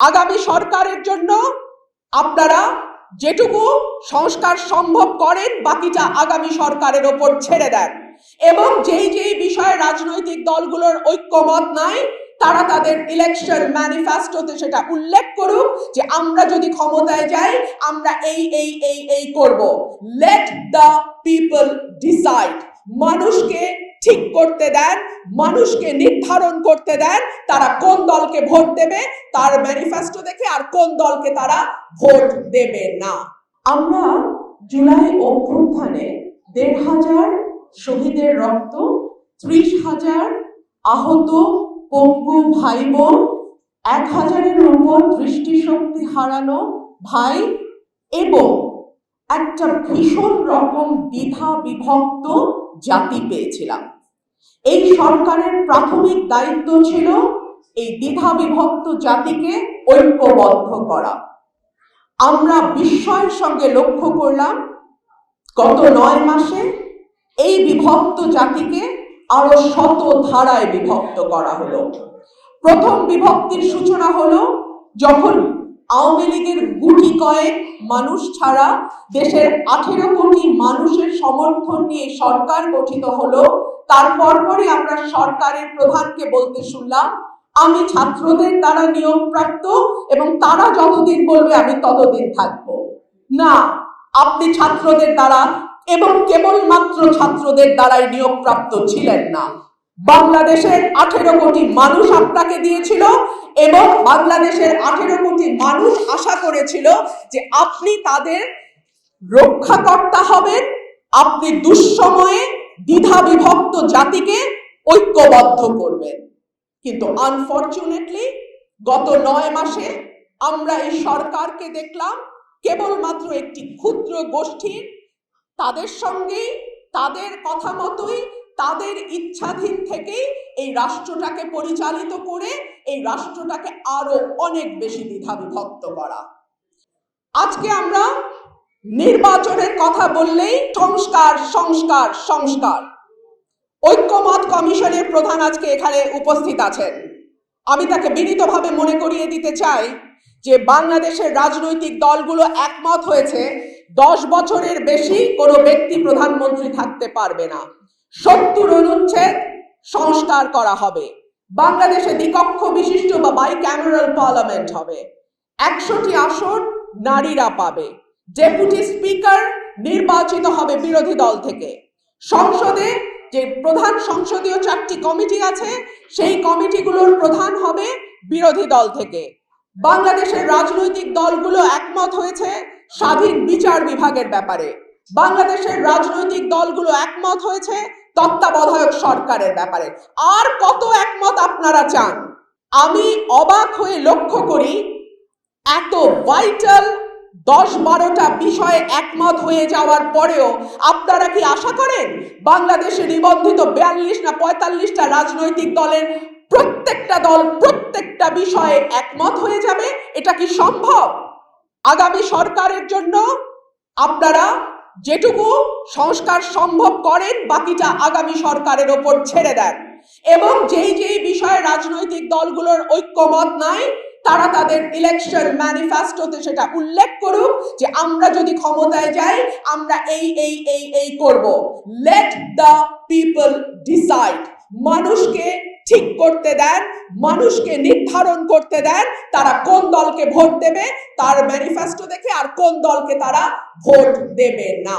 আগামী সরকারের জন্য আপনারা যেটুকু সংস্কার সম্ভব করেন, বাকিটা আগামী সরকারের ওপর ছেড়ে দেন। এবং যেই যেই বিষয়ে রাজনৈতিক দলগুলোর ঐক্যমত নাই, তারা তাদের ইলেকশন ম্যানিফেস্টোতে সেটা উল্লেখ করুক যে আমরা যদি ক্ষমতায় যাই, আমরা এই এই এই এই করব। লেট দ্য পিপল ডিসাইড মানুষকে ঠিক করতে দেন, মানুষকে নির্ধারণ করতে দেন, তারা কোন দলকে ভোট দেবে, তার ম্যানিফেস্টো দেখে আর কোন দলকে তারা ভোট দেবে না। আমরা জুলাই অভ্যুত্থানে দেড় হাজার শহীদের রক্ত ত্রিশ হাজার আহত পঙ্গু ভাই বোন এক হাজারের উপর দৃষ্টিশক্তি হারানো ভাই এবং একটা ভীষণ রকম দ্বিধা বিভক্ত জাতি পেয়েছিলাম। এই সরকারের প্রাথমিক দায়িত্ব ছিল এই দ্বিধা বিভক্ত জাতিকে ঐক্যবদ্ধ করা। আমরা বিস্ময়ের সঙ্গে লক্ষ্য করলাম, গত নয় মাসে এই বিভক্ত জাতিকে আরও শত ধারায় বিভক্ত করা হলো। প্রথম বিভক্তির সূচনা হলো, যখন আওয়ামী লীগের গুটি কয়েক মানুষ ছাড়া দেশের আঠেরো কোটি মানুষের সমর্থন নিয়ে সরকার গঠিত হলো তারপর পরে আমরা সরকারের প্রধানকে বলতে শুনলাম, আমি ছাত্রদের দ্বারা নিয়োগপ্রাপ্ত এবং তারা যতদিন বলবে আমি ততদিন থাকব। না, আপনি ছাত্রদের দ্বারা এবং কেবলমাত্র ছাত্রদের দ্বারাই নিয়োগপ্রাপ্ত ছিলেন না। বাংলাদেশের আঠেরো কোটি মানুষ আপনাকে দিয়েছিল এবং বাংলাদেশের আঠেরো কোটি মানুষ আশা করেছিল যে আপনি তাদের রক্ষাকর্তা হবেন, আপনি দুঃসময়ে দ্বিধা বিভক্ত জাতিকে ঐক্যবদ্ধ করবেন কিন্তু আনফরচুনেটলি গত নয় মাসে আমরা এই সরকারকে দেখলাম, কেবলমাত্র একটি ক্ষুদ্র গোষ্ঠীর, তাদের সঙ্গেই, তাদের কথা মতোই, তাদের ইচ্ছাধীন থেকেই এই রাষ্ট্রটাকে পরিচালিত করে, এই রাষ্ট্রটাকে আরও অনেক বেশি দ্বিধা বিভক্ত করা। আজকে আমরা নির্বাচনের কথা বললেই সংস্কার সংস্কার সংস্কার। ঐক্যমত কমিশনের প্রধান আজকে এখানে উপস্থিত আছেন। আমি তাকে বিনীতভাবে মনে করিয়ে দিতে চাই যে বাংলাদেশের রাজনৈতিক দলগুলো একমত হয়েছে, দশ বছরের বেশি কোনো ব্যক্তি প্রধানমন্ত্রী থাকতে পারবে না। সত্তর অনুচ্ছেদ সংস্কার করা হবে। বাংলাদেশে দ্বিকক্ষ বিশিষ্ট বা বাই ক্যামেরাল পার্লামেন্ট হবে। একশোটি আসন নারীরা পাবে। ডেপুটি স্পিকার নির্বাচিত হবে বিরোধী দল থেকে। সংসদে যে প্রধান সংসদীয় চারটি কমিটি আছে, সেই কমিটিগুলোর প্রধান হবে বিরোধী দল থেকে। বাংলাদেশের রাজনৈতিক দলগুলো একমত হয়েছে স্বাধীন বিচার বিভাগের ব্যাপারে। বাংলাদেশের রাজনৈতিক দলগুলো একমত হয়েছে তত্ত্বাবধায়ক সরকারের ব্যাপারে। আর কত একমত আপনারা চান? আমি অবাক হয়ে লক্ষ্য করি, এত ভাইটাল দশ বারোটা বিষয়ে একমত হয়ে যাওয়ার পরেও আপনারা কি আশা করেন বাংলাদেশে নিবন্ধিত বিয়াল্লিশ না পঁয়তাল্লিশটা রাজনৈতিক দলের প্রত্যেকটা দল প্রত্যেকটা বিষয়ে একমত হয়ে যাবে? এটা কি সম্ভব? আগামী সরকারের জন্য আপনারা যেটুকু সংস্কার সম্ভব করেন, বাকিটা আগামী সরকারের ওপর ছেড়ে দেন। এবং যেই যেই বিষয়ে রাজনৈতিক দলগুলোর ঐক্যমত নাই তারা তাদের ইলেকশন ম্যানিফেস্টোতে সেটা উল্লেখ করুক যে আমরা যদি ক্ষমতায় যাই, আমরা এই এই এই এই করব। লেট দ্য পিপল ডিসাইড মানুষকে ঠিক করতে দেন, মানুষকে নির্ধারণ করতে দেন, তারা কোন দলকে ভোট দেবে, তার ম্যানিফেস্টো দেখে আর কোন দলকে তারা ভোট দেবে না।